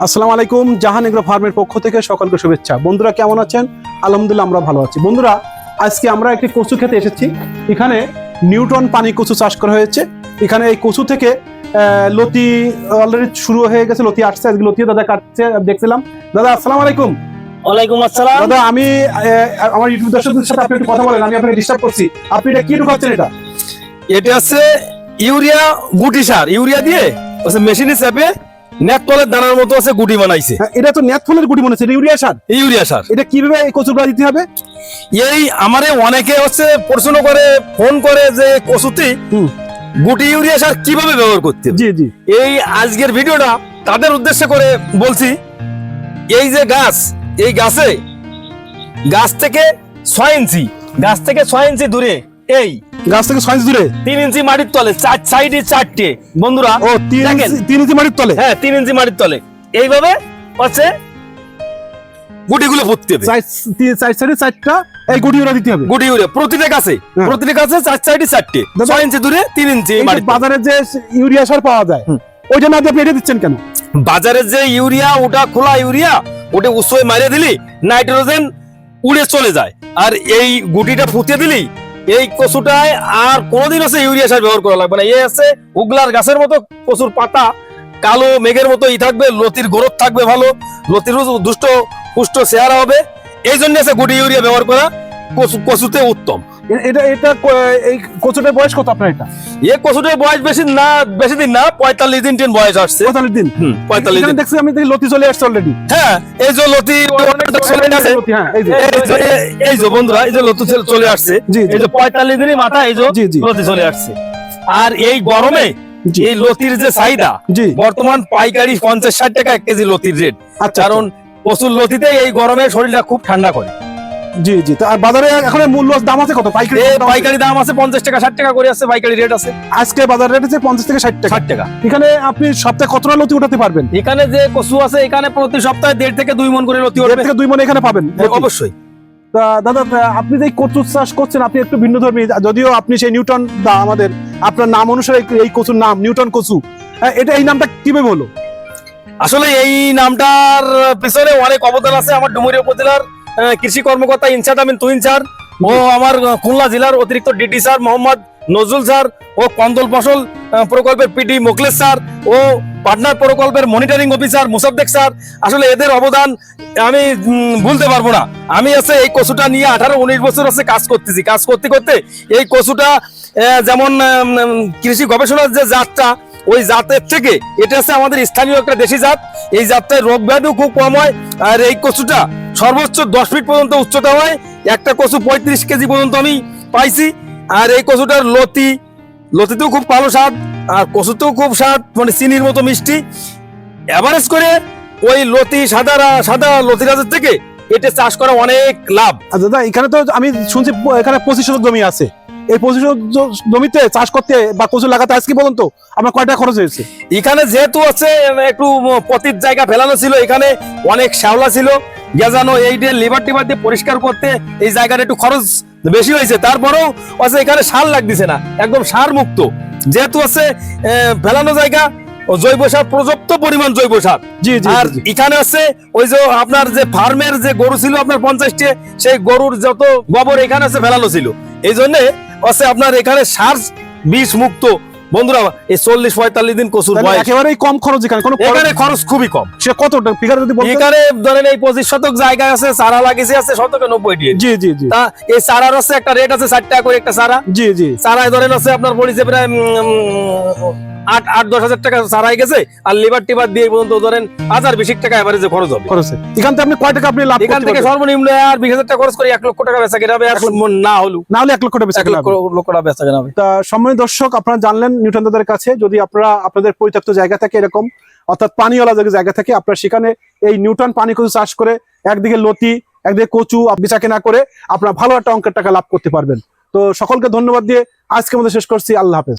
আসসালামু আলাইকুম জাহান এগ্রো ফার্মের পক্ষ থেকে সকলকে শুভেচ্ছা। বন্ধুরা কেমন আছেন? আলহামদুলিল্লাহ আমরা ভালো আছি। বন্ধুরা আজকে আমরা একটি কচু খেতে এসেছি। এখানে নিউটন পানি কচু চাষ করা হয়েছে। এখানে এই কচু থেকে লতি অলরেডি শুরু হয়ে গেছে লতি আসছে। আজকে লতি দাদা কাটছে দেখছিলাম। দাদা আসসালামু আলাইকুম। ওয়ালাইকুম আসসালাম। দাদা আমি আমার ইউটিউব দর্শকদের সাথে আপনি একটু কথা বলেন আমি আপনাকে ডিস্টার্ব করছি। আপনি এটা কি ঢুকাচ্ছেন এটা? এটা হচ্ছে ইউরিয়া গুটি সার। ইউরিয়া দিয়ে মেশিনে চেপে নেট তলের দানার মতো আছে গুটি বানাইছে। হ্যাঁ, এটা তো ন্যাথ ফুলের গুটি হচ্ছে এটা ইউরিয়া সার? ইউরিয়া সার। এটা কীভাবে এই দিতে হবে? এই আমারে অনেকে হচ্ছে প্রশ্ন করে ফোন করে যে গুটি ইউরিয়া সার কীভাবে ব্যবহার করতে জি জি। এই আজকের ভিডিওটা তাদের উদ্দেশ্যে করে বলছি এই যে গাছ এই গাছে গাছ থেকে ছয় ইঞ্চি গাছ থেকে ছয় ইঞ্চি দূরে এই গাছ থেকে ছয় ইঞ্চি দূরে? তিন ইঞ্চি মাটির তলে চার সাইডে চারটে। বন্ধুরা ও তিন ইঞ্চি তিন ইঞ্চি মাটির তলে? হ্যাঁ তিন ইঞ্চি মাটির তলে। এইভাবে হচ্ছে গুটিগুলো হবে। চার সাইডে চারটা এই গুটি দিতে হবে। গুটি উড়ে প্রতিটা গাছে হ্যাঁ। প্রতিটা গাছে চার সাইডে চারটে। ছয় ইঞ্চি দূরে তিন ইঞ্চি বাজারে যে ইউরিয়া সার পাওয়া যায়। ওইটা না দিয়ে এটা দিচ্ছেন কেন? বাজারে যে ইউরিয়া ওটা খোলা ইউরিয়া ওটা উৎসবে মারিয়ে দিলি নাইট্রোজেন উড়ে চলে যায়। আর এই গুটিটা ফুটিয়ে দিলি এই কচুটায় আর কোনোদিন আছে ইউরিয়া সার ব্যবহার করা লাগবে না। এ আছে উগলার গাছের মতো কচুর পাতা। কালো মেঘের মতো ই থাকবে, লতির গোরত থাকবে ভালো, লতির দুষ্ট পুষ্ট চেহারা হবে। এই জন্য আছে গুটি ইউরিয়া ব্যবহার করা। কচু কচুতে উত্তম। এটা এটা এই কচুটার বয়স কত আপনার এটা? কচুটার বয়স বেশি না বেশি দিন না পঁয়তাল্লিশ দিন টেন বয়স আসছে। পঁয়তাল্লিশ দিন? পঁয়তাল্লিশ দিন। দেখছি আমি দেখি লতি চলে আসছে অলরেডি হ্যাঁ এই যে লতি চলে আসে হ্যাঁ এই যে। বন্ধুরা এই যে লতি চলে- আসছে। এই যে পঁয়তাল্লিশ দিনের মাথা এই যে। লতি চলে আসছে। আর এই গরমে এই লতির যে চাহিদা বর্তমান পাইকারি পঞ্চাশ ষাট টাকা এক কেজি লতির রেট আচ্ছা। কারণ প্রচুর লতিতে এই গরমে শরীরটা খুব ঠান্ডা করে। জি জি। আর বাজারে এখন মূল্য দাম আছে কত? পাইকারি? পাইকারি দাম আছে পঞ্চাশ টাকা ষাট টাকা করে আছে পাইকারি রেট আছে। আজকে বাজার রেট আছে পঞ্চাশ থেকে ষাট টাকা। ষাট টাকা। এখানে আপনি সপ্তাহে কতটা লতি উঠাতে পারবেন? এখানে যে কচু আছে এখানে প্রতি সপ্তাহে দেড় থেকে দুই মন করে লতি উঠবে। থেকে দুই মনে এখানে পাবেন হ্যাঁ, অবশ্যই। দাদা আপনি যে এই কচু চাষ করছেন আপনি একটু ভিন্ন ধর্মী। যদিও আপনি সেই নিউটন দা আমাদের আপনার নাম অনুসারে এই- কচুর নাম নিউটন কচু। এটা এই নামটা কীভাবে হলো? আসলে এই নামটার পিছনে অনেক অবদান আছে আমার ডুমুরিয়া উপজেলার। কৃষি কর্মকর্তা ইনচার্জ আমিন তুইন স্যার, ও আমার খুলনা জেলার অতিরিক্ত DT sir Mohammad Nazrul sir, ও কন্দল ফসল প্রকল্পের পিডি মোকলেশ স্যার, ও পাটনার প্রকল্পের মনিটরিং অফিসার মুসাদ্দেক স্যার। আসলে এদের অবদান আমি ভুলতে পারব না। আমি আছে এই কচুটা নিয়ে আঠারো, উনিশ বছর আছে কাজ করতেছি। কাজ করতে করতে এই কচুটা যেমন কৃষি গবেষণার যে জাতটা ওই জাতের থেকে। এটা হচ্ছে আমাদের স্থানীয় একটা দেশি জাত। এই জাতটায় রোগ ব্যাধিও খুব কম হয়। আর এই কচুটা সর্বোচ্চ দশ ফিট পর্যন্ত উচ্চতা হয়। একটা কচু পঁয়ত্রিশ কেজি পর্যন্ত আমি পাইছি। আর এই কচুটার লতি, লতিতেও খুব ভালো স্বাদ। আর কচুতেও খুব স্বাদ মানে চিনির মতো মিষ্টি। অ্যাভারেজ করে ওই লতি সাদারা সাদা লতি গাছের থেকে এটা চাষ করা অনেক লাভ। আর দাদা, এখানে তো আমি শুনছি, এখানে পঁচিশ শতক জমি আছে। এই পঁচিশ জমিতে চাষ করতে বা কচু লাগাতে আজকে বলুন তো আমার কয়টা খরচ হয়েছে? এখানে যেহেতু আছে একটু পতির জায়গা ফেলানো ছিল এখানে অনেক শ্যাওলা ছিল। গেজানো এই দিয়ে লিভার টিভার দিয়ে পরিষ্কার করতে এই জায়গাটা একটু খরচ বেশি হয়েছে। তারপরেও আছে এখানে সার লাগতেছে না একদম সার মুক্ত। যেহেতু আছে ফেলানো জায়গা জৈব সার পর্যাপ্ত পরিমাণ জৈব সার। জি জি আর। এখানে আছে ওই যে আপনার যে ফার্মের যে গরু ছিল আপনার পঞ্চাশটি সেই গরুর যত গোবর এখানে আছে ফেলানো ছিল। এই জন্য আছে আপনার এখানে সার বিষ মুক্ত। বন্ধুরা এই চল্লিশ পঁয়তাল্লিশ দিন কচুর বয়স। একেবারেই কম খরচ এখানে কোনো এখানে খরচ খুবই কম। সে কত যদি এখানে ধরেন এই পঁচিশ শতক জায়গা আছে চারা লাগিয়েছে আছে শতকে নব্বই দিয়ে। জি জি জি। তা এই চারার আছে একটা রেট আছে ষাট টাকা করে একটা চারা। জি জি। চারায় ধরেন আছে আপনার পড়েছে প্রায় আট আট দশ হাজার টাকা চারাই গেছে আর দিয়ে পর্যন্ত ধরেন হাজার বিশ টাকা এভারেজে খরচ হবে। খরচে এখান থেকে আপনি কয় টাকা আপনি লাভ এখান থেকে সর্বনিম্ন আর বিশ হাজার টাকা খরচ করে এক লক্ষ টাকা বেচা কেনা হবে না হলো না হলে এক লক্ষ টাকা বেচা লক্ষ টাকা বেচা কেনা হবে। তা সম্মানিত দর্শক আপনারা জানলেন নিউটন দাদার কাছে যদি আপনারা আপনাদের পরিত্যক্ত জায়গা থাকে এরকম অর্থাৎ পানিওয়ালা যে জায়গা থাকে আপনারা সেখানে এই নিউটন পানি কচু চাষ করে একদিকে লতি একদিকে কচু বেচা কেনা করে আপনারা ভালো একটা অঙ্কের টাকা লাভ করতে পারবেন। তো সকলকে ধন্যবাদ দিয়ে আজকে আমাদের শেষ করছি। আল্লাহ হাফেজ।